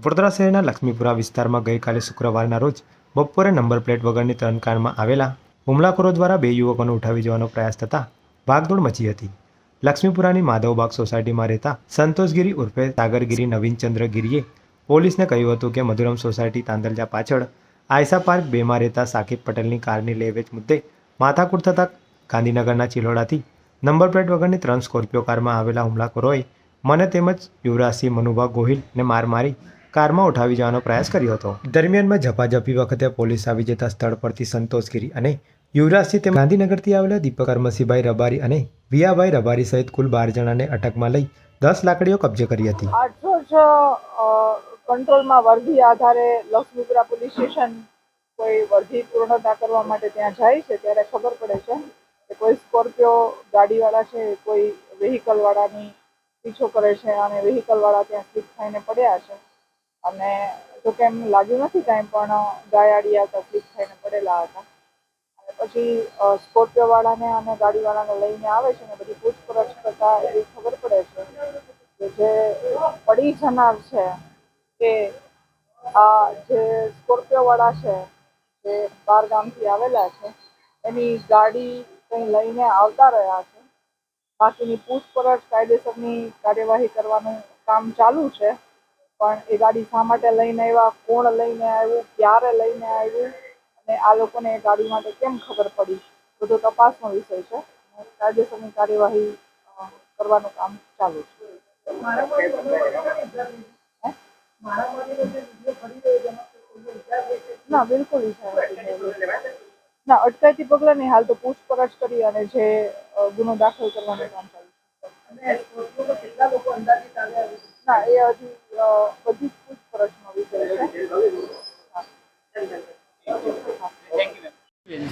વડોદરા શહેરના લક્ષ્મીપુરા વિસ્તારમાં ગઈકાલે શુક્રવારના રોજ બપોરે નંબર પ્લેટ વગરની ત્રણ કારમાં આવેલા હુમલાખોરો દ્વારા બે યુવકોને ઉઠાવી જવાનો પ્રયાસ થતાં ભાગદોડ મચી હતી. લક્ષ્મીપુરાની માધવબાગ સોસાયટીમાં રહેતા સંતોષગીરી ઉર્ફે સાગરગીરી નવીનચંદ્ર ગીરીએ પોલીસને કહ્યું હતું કે મધુરમ સોસાયટી તાંદલજા પાછળ આયસા પાર્ક બેમાં રહેતા સાકિબ પટેલની કારની લેવેચ મુદ્દે માથાકૂટ થતાં ગાંધીનગરના ચિલોડાથી નંબર પ્લેટ વગરની ત્રણ સ્કોર્પિયો કારમાં આવેલા હુમલાખોરોએ મને તેમજ યુવરાજસિંહ મનુભા ગોહિલને માર મારી કારમાં ઉઠાવી જવાનો પ્રયાસ કર્યો હતો. દરમિયાનમાં ઝપાઝપી વખતે પોલીસ આવી જતા સ્થળ પરથી સંતોષગીરી અને યુવરાજસિંહ તે ગાંધીનગરથી આવેલા દીપક કર્મસિંહભાઈ રબારી અને વિયાભાઈ રબારી સહિત કુલ બાર જણાને અટકમાં લઈ દસ લાકડીઓ કબજે કરી હતી. કંટ્રોલમાં વર્ધી આધારે લક્ષ્મીપુરા પોલીસ સ્ટેશન કોઈ વર્ધી પૂર્ણતા કરવા માટે ત્યાં જાય છે ત્યારે ખબર પડે છે કે કોઈ સ્કોર્પિયો ગાડીવાળા છે કોઈ વેહિકલવાળાની પીછો કરે છે અને વેહિકલવાળા ત્યાં સ્લીપ થઈને પડ્યા છે. અને જો કે એમ લાગ્યું નથી કાંઈ, પણ ગાયાડિયા હતા થઈને પડેલા હતા. અને પછી સ્કોર્પિયોવાળાને અને ગાડીવાળાને લઈને આવે છે ને, બધી પૂછપરછ કરતાં એવી ખબર પડે છે કે જે પડી જનાર છે કે આ જે સ્કોર્પિયો વાળા છે, જે બાર ગામથી આવેલા છે, એની ગાડી કંઈ લઈને આવતા રહ્યા છે. બાકીની પૂછપરછ કાયદેસરની કાર્યવાહી કરવાનું કામ ચાલુ છે. પણ એ ગાડી શા માટે લઈને આવ્યા કોણ લઈને આવ્યું ક્યારે લઈને આવ્યું અને આ લોકોને એ ગાડી માટે કેમ ખબર પડી? બધો તપાસનો વિષય છે. કાયદેસરની કાર્યવાહી કરવાનું કામ ચાલુ છે. ના. બિલકુલ. ના અટકાયતી પગલાં નહીં હાલ તો પૂછપરછ કરી અને જે ગુનો દાખલ કરવાનું કામ ચાલુ છે. ના એ હજી બધી જ પૂછપરછનો વિષય છે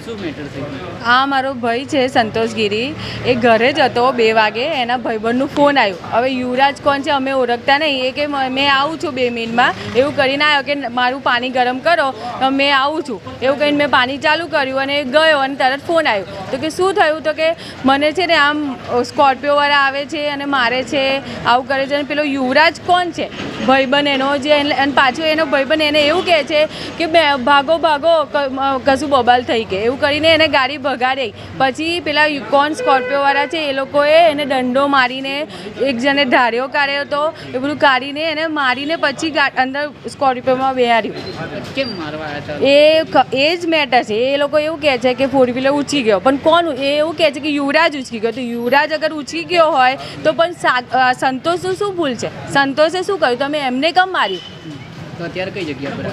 શું આ મારો ભાઈ છે સંતોષગીરી એ ઘરે જ હતો બે વાગે, એના ભાઈબંધનું ફોન આવ્યો. હવે યુવરાજ કોણ છે અમે ઓળખતા નહીં. એ કે મ- આવું છું બે મિનિટમાં. એવું કરીને આવ્યો કે મારું પાણી ગરમ કરો. મેં આવું છું. એવું કહીને મેં પાણી ચાલુ કર્યું અને એ ગયો અને તરત ફોન આવ્યો. તો કે શું થયું? તો કે મને છે ને આમ સ્કોર્પિયોવાળા આવે છે અને મારે છે આવું કરે છે. અને પેલો યુવરાજ કોણ છે? ભાઈબંધ એનો જે અને પાછો એનો ભાઈબંધ એને એવું કહે છે કે ભાગો ભાગો કશું બબાલ થઈ ગઈ. એવું કરીને એને ગાડી ભગાડી. પછી પેલા યુ- કોણ સ્કોર્પિયોવાળા છે એ લોકોએ એને દંડો મારીને એક જણે ધાર્યો કાઢ્યો હતો. એ બધું કાઢીને એને મારીને પછી અંદર સ્કોર્પિયોમાં બેહાર્યું. કેમ મારવા એ એ જ મેટર છે. એ લોકો એવું કહે છે કે ફોર વ્હીલર ઉછી ગયો. પણ કોણ એ એવું કહે છે કે યુવરાજ ઉંચકી ગયો. તો યુવરાજ અગર ઉછી ગયો હોય તો પણ સંતોષનું શું ભૂલ છે? સંતોષે શું કર્યું તમે એમને કેમ માર્યું? તો અત્યારે કઈ જગ્યા પર?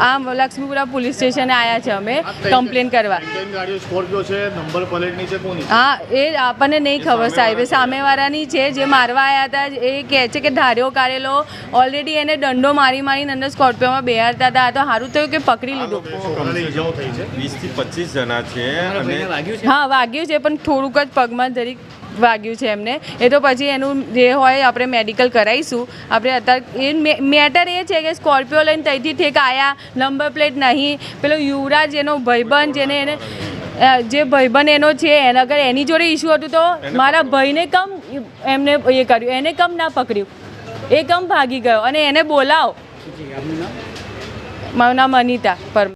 આમ લક્ષ્મીપુરા પોલીસ સ્ટેશને આવ્યા છે અમે કમ્પ્લેન કરવા. ટ્રેન ગાડીઓ સ્કોર્પિયો છે નંબર પ્લેટની છે કોની? હા એ આપણને નહીં ખબર સાહેબ સામેવાળાની છે જે મારવા આવ્યા હતા એ કહે છે કે ધાર્યો કાઢેલો ઓલરેડી એને દંડો મારી મારીને અંદર સ્કોર્પિયોમાં બેહારતા હતા તો સારું થયું કે પકડી લીધું. છોકરાને ઈજાઓ થઈ છે? વીસથી પચીસ જણા છે હા વાગ્યું છે પણ થોડુંક જ પગમાં જરીક વાગ્યું છે એમને. એ તો પછી એનું જે હોય આપણે મેડિકલ કરાવીશું આપણે અત્યારે એ મેટર એ છે કે સ્કોર્પિયો લઈને ત્યાંથી ઠેક આવ્યા નંબર પ્લેટ નહીં. પેલો યુવરાજ એનો ભાઈબંધ જેને એને જે ભાઈબંધ એનો છે એને અગર એની જોડે ઇસ્યુ હતું તો મારા ભાઈને કમ એમને એ કર્યું. એને કમ ના પકડ્યું. એ કમ ભાગી ગયો. અને એને બોલાવો. મારું નામ અનિતા પર